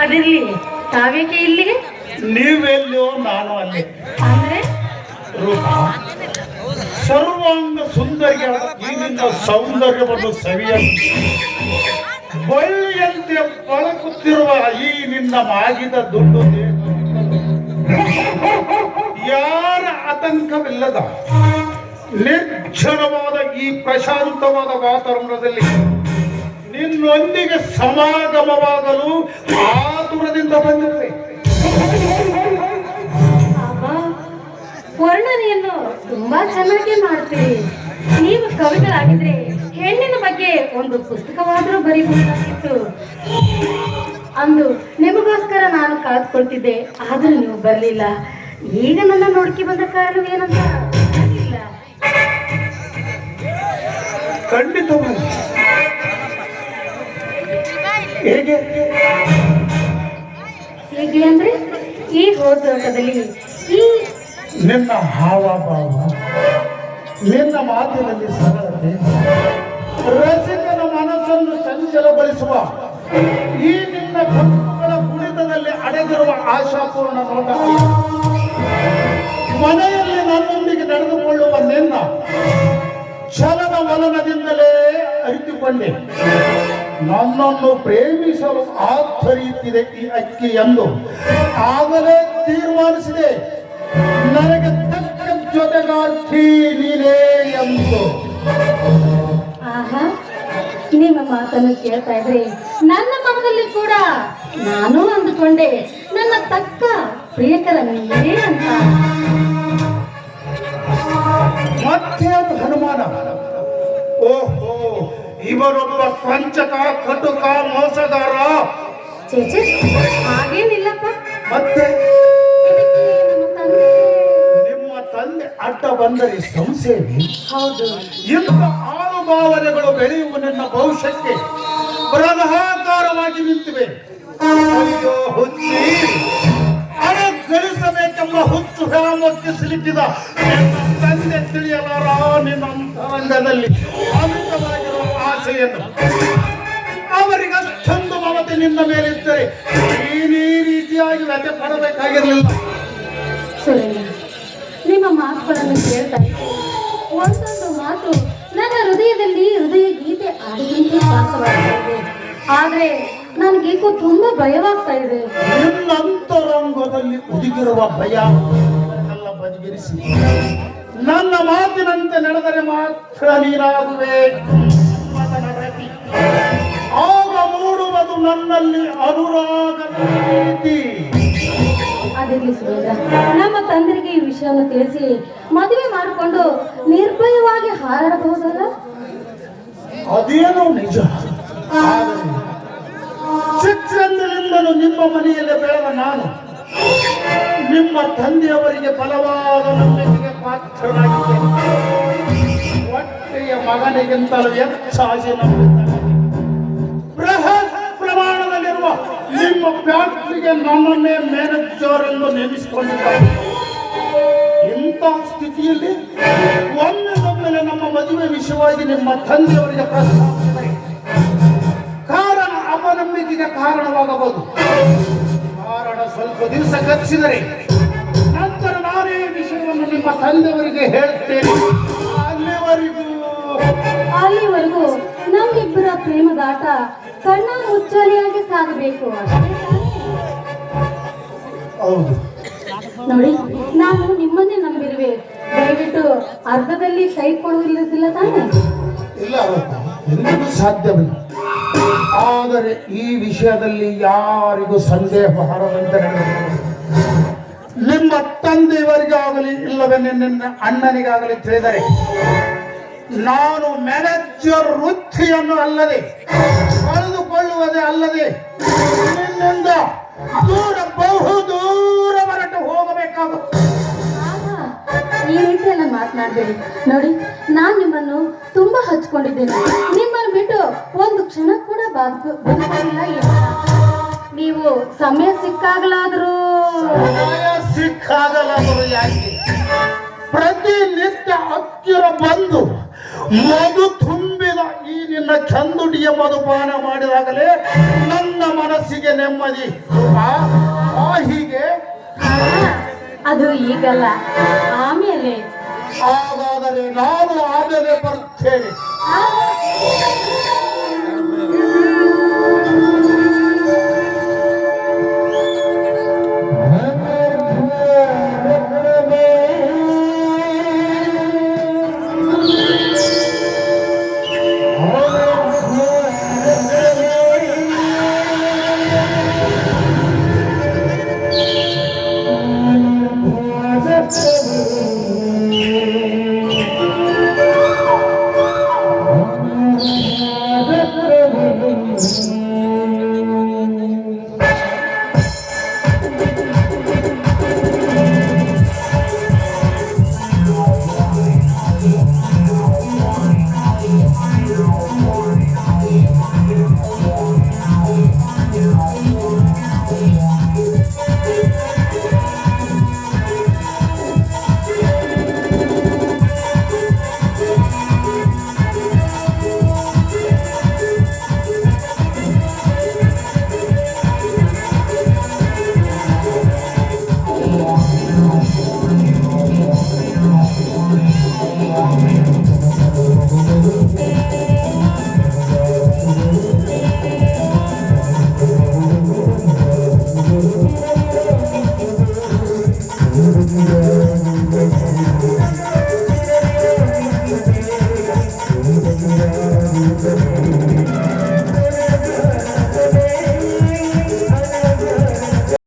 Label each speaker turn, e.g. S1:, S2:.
S1: ಅದಿರ್ಲಿ ತಾವೇಕೆ ಇಲ್ಲಿಗೆ?
S2: ನೀವೆಲ್ಲೋ ನಾನು ಅಲ್ಲಿ.
S1: ಅಂದ್ರೆ?
S2: ರೂಪ ಸರ್ವಾಂಗ ಸುಂದರಿಯ ಈ ನಿನ್ನ ಸೌಂದರ್ಯವನ್ನು ಸವಿಯ. ಬಳ್ಳಿಯಂತೆ ಬಳಕುತ್ತಿರುವ ಈ ನಿನ್ನ ಮಾಗಿದ ದುಡ್ಡು. ಯಾರ ಆತಂಕವಿಲ್ಲದ? ನಿರ್ಜನವಾದ ಈ ಪ್ರಶಾಂತವಾದ ವಾತಾವರಣದಲ್ಲಿ ನಿನ್ನೊಂದಿಗೆ ಸಮಾಗಮವಾಗಲು ಆತುರದಿಂದ ಬಂದಿದೆ
S1: ವರ್ಣನೆಯನ್ನು ತುಂಬಾ ಚೆನ್ನಾಗಿ ಮಾಡ್ತೀರಿ. ನೀವು ಕವಿಗಳಾಗಿದ್ರೆ ಹೆಣ್ಣಿನ ಬಗ್ಗೆ ಒಂದು ಪುಸ್ತಕವಾದರೂ ಬರೀಬಹುದಾಗಿತ್ತು. ಅಂದು ನಿಮಗೋಸ್ಕರ ನಾನು ಕಾದ್ಕೊಳ್ತಿದ್ದೆ ಆದರೂ ನೀವು ಬರಲಿಲ್ಲ. ಈಗ ನನ್ನ ನೋಡ್ಕಿ ಬಂದ ಕಾರಣವೇನಂತ ಗೊತ್ತಿಲ್ಲ.
S2: ಹೇಗೆ?
S1: ಹೇಗೆ ಅಂದ್ರೆ ಈ ಹೋರಾಟದಲ್ಲಿ ಈ
S2: ನಿನ್ನ ಹಾವಭಾವ ನಿನ್ನ ಮಾತಿನಲ್ಲಿ ಸರಳತೆ ರಸಿಕನ ಮನಸ್ಸನ್ನು ಚಂಚಲಗೊಳಿಸುವ ಈ ನಿನ್ನ ಕಣ್ಣುಗಳ ಕುಣಿತದಲ್ಲಿ ಅಡಗಿರುವ ಆಶಾಪೂರ್ಣ ನೋಟ ಮನೆಯಲ್ಲಿ ನನ್ನೊಂದಿಗೆ ನಡೆದುಕೊಳ್ಳುವ ನಿನ್ನ ಛಲದ ವಲನದಿಂದಲೇ ಅರಿತುಕೊಂಡೆ. ನನ್ನನ್ನು ಪ್ರೇಮಿಸಲು ಆಧರಿಸಿದೆ ಈ ಅಕ್ಕಿ ಎಂದು ಆಗಲೇ ತೀರ್ಮಾನಿಸಿದೆ. ನನಗೆ ತಕ್ಕ ಜೊತೆಗಾರ್ತಿ ನೀನೇ ಎಂದು.
S1: ಆಹಾ ನಿಮ್ಮ ಮಾತನ್ನು ಕೇಳ್ತಾ ಇದ್ರೆ ನನ್ನ ಮನದಲ್ಲಿ ಕೂಡ ನಾನು ಅಂದುಕೊಂಡೆ ನನ್ನ ತಕ್ಕ ಪ್ರಿಯಕರ ಅಂತ.
S2: ಮತ್ತೆ ಅದು ಹನುಮಾನ. ಓಹೋ ಇವರೊಬ್ಬ ಪಂಚಕ ಕಟುಕ ಮೋಸಗಾರ.
S1: ಚೇಚೆ ಹಾಗೇನಿಲ್ಲಪ್ಪ.
S2: ಮತ್ತೆ?
S1: ನಮ್ಮ ತಂದೆ.
S2: ಅಡ್ಡ ಬಂದರೆ ಸಂಸೇವಿ
S1: ಹೌದು.
S2: ಇಂಥ ಆನುಭಾವನೆಗಳು ಬೆಳೆಯುವ ನನ್ನ ಭವಿಷ್ಯಕ್ಕೆ ಪ್ರಧಾಕಾರವಾಗಿ ನಿಂತಿವೆ. ಅಯ್ಯೋ ಹುಚ್ಚಿ. ಹಣ ಗಳಿಸಬೇಕೆಂಬ ಹುಚ್ಚು ವ್ಯಾಮೋಹಕ್ಕೆ ಸಿಲುಕಿದ ನಿನ್ನ ತಂದೆ ತಿಳಿಯಲಾರ ನಿನ್ನ ಅಂತರಂಗದಲ್ಲಿ. ಆಸೆಯನ್ನು ಅವರಿಗೆ ಅಷ್ಟೊಂದು ಮಮತೆ ನಿನ್ನ ಮೇಲಿದ್ದರೆ ನೀನೇ ರೀತಿಯಾಗಿ ವ್ಯಥೆ ಪಡಬೇಕಾಗಿರಲಿಲ್ಲ
S1: ಸುರೇಂದ್ರ ನಿಮ್ಮ ಮಾತುಗಳನ್ನು ಕೇಳ್ತಾ ಒಂದೊಂದು ಮಾತು ನನ್ನ ಹೃದಯದಲ್ಲಿ ಹೃದಯ ಗೀತೆ ಆಡಿದಂತೆ ಆದರೆ ಆದ್ರೆ ನನಗೇಕೋ ತುಂಬಾ ಭಯವಾಗ್ತಾ ಇದೆ.
S2: ನಿನ್ನ ಅಂತರಂಗದಲ್ಲಿ ಉದುಗಿರುವ ಭಯ ಎಲ್ಲ ಬದಿಗಿರಿಸಿ. ನನ್ನ ಮಾತಿನಂತೆ ನಡೆದರೆ ಮಾತ್ರ ನೀನಾಗುವೆ. ನನ್ನಲ್ಲಿ ಅನುರಾಗ ಪ್ರೀತಿ.
S1: ಅದಿರ್ಲಿ ಸುರೇಂದ್ರ ನಮ್ಮ ತಂದೆಗೆ ಈ ವಿಷಯವನ್ನು ತಿಳಿಸಿ ಮದುವೆ ಮಾಡಿಕೊಂಡು ನಿರ್ಭಯವಾಗಿ ಹಾರಾಡಬಹುದಲ್ಲ?
S2: ಅದೇನು ನಿಜ. ಚಿಕ್ಕಂದಿನಿಂದಲೂ ನಿಮ್ಮ ಮನೆಯಲ್ಲಿ ಬೆಳೆದ ನಾನು ನಿಮ್ಮ ತಂದೆಯವರಿಗೆ ಬಲವಾದ ನಂಬಿಕೆಗೆ ಪಾತ್ರನಾಗಿದ್ದೇನೆ. ಒಟ್ಟೆಯ ಮಗನಿಗಿಂತಲೂ ಹೆಚ್ಚಾಗಿ ನಂಬಿದ್ದಾನೆ. ಫ್ಯಾಕ್ಟರಿಗೆ ನನ್ನನ್ನೇ ಮ್ಯಾನೇಜರ್ ಎಂದು ನೇಮಿಸಿಕೊಂಡಿದ್ದಾರೆ. ಇಂಥ ಸ್ಥಿತಿಯಲ್ಲಿ ಒಮ್ಮೆ ನಮ್ಮ ಮದುವೆ ವಿಷಯವಾಗಿ ನಿಮ್ಮ ತಂದೆಯವರಿಗೆ ಪ್ರಸ್ತಾಪಿಸಿದರೆ ಕಾರಣ ಅವನಂಬಿಕೆಗೆ ಕಾರಣವಾಗಬಹುದು. ಕಾರಣ ಸ್ವಲ್ಪ ದಿವಸ ಕಚ್ಚಿದರೆ ನಂತರ ನಾನೇ ವಿಷಯವನ್ನು ನಿಮ್ಮ ತಂದೆಯವರಿಗೆ ಹೇಳ್ತೇನೆ. ಅಲ್ಲಿವರೆಗೂ.
S1: ಅಲ್ಲಿವರೆಗೂ ನಮ್ಮಿಬ್ಬರ ಪ್ರೇಮದಾಟ ಕಣ್ಣ ಮುಚ್ಚಾಲಿಯಾಗಿ ಸಾಗಬೇಕು. ನೋಡಿ ನಾನು ನಿಮ್ಮನ್ನೇ ನಂಬಿರುವೆ. ದಯವಿಟ್ಟು ಅರ್ಧದಲ್ಲಿ ಕೈ ಕೊಡುವುದಿಲ್ಲ ತಾನೆ?
S2: ಇಲ್ಲ ಎಂದಿಗೂ ಸಾಧ್ಯವಿಲ್ಲ. ಆದರೆ ಈ ವಿಷಯದಲ್ಲಿ ಯಾರಿಗೂ ಸಂದೇಹ ಹರದಂತೆ ನಡೆಯಬೇಕು. ನಿಮ್ಮ ತಂದೆಯವರಿಗಾಗಲಿ ಇಲ್ಲವೇ ನಿನ್ನ ಅಣ್ಣನಿಗಾಗಲಿ ತಿಳಿದರೆ ನಾನು ಮ್ಯಾನೇಜರ್ ವೃತ್ತಿಯನ್ನು ಅಲ್ಲದೆ ಕಳೆದುಕೊಳ್ಳುವುದೇ ಅಲ್ಲದೆ ನಿನ್ನಿಂದ ದೂರ ಬಹು ದೂರ ಹೊರಟು ಹೋಗಬೇಕಾಗುತ್ತದೆ
S1: ಆಹಾ, ಈ ರೀತಿಯೆಲ್ಲ ಮಾತನಾಡಬೇಡಿ. ನೋಡಿ ನಾನು ನಿಮ್ಮನ್ನು ತುಂಬಾ ಹಚ್ಕೊಂಡಿದ್ದೇನೆ. ನಿಮ್ಮನ್ನು ಬಿಟ್ಟು ಒಂದು ಕ್ಷಣ ಕೂಡ ಬದುಕು ಬದುಕಲಿಲ್ಲ ನೀವು ಸಮಯ ಸಿಕ್ಕಾಗಲಾದರೂ
S2: ಸಿಕ್ಕಾಗಲಾದ್ರು ಯಾಕೆ ಪ್ರತಿನಿತ್ಯ ಹತ್ತಿರ ಬಂದು ಮಧುಪಾನ ಮಾಡಿದಾಗಲೇ ನನ್ನ ಮನಸ್ಸಿಗೆ ನೆಮ್ಮದಿ. ಆ ಹೀಗೆ.
S1: ಅದು ಈಗಲ್ಲ. ಆಮೇಲೆ.
S2: ಹಾಗಾದರೆ ನಾನು ಆಮೇಲೆ ಬರ್ತೇನೆ
S1: ಆ,
S3: Thank you.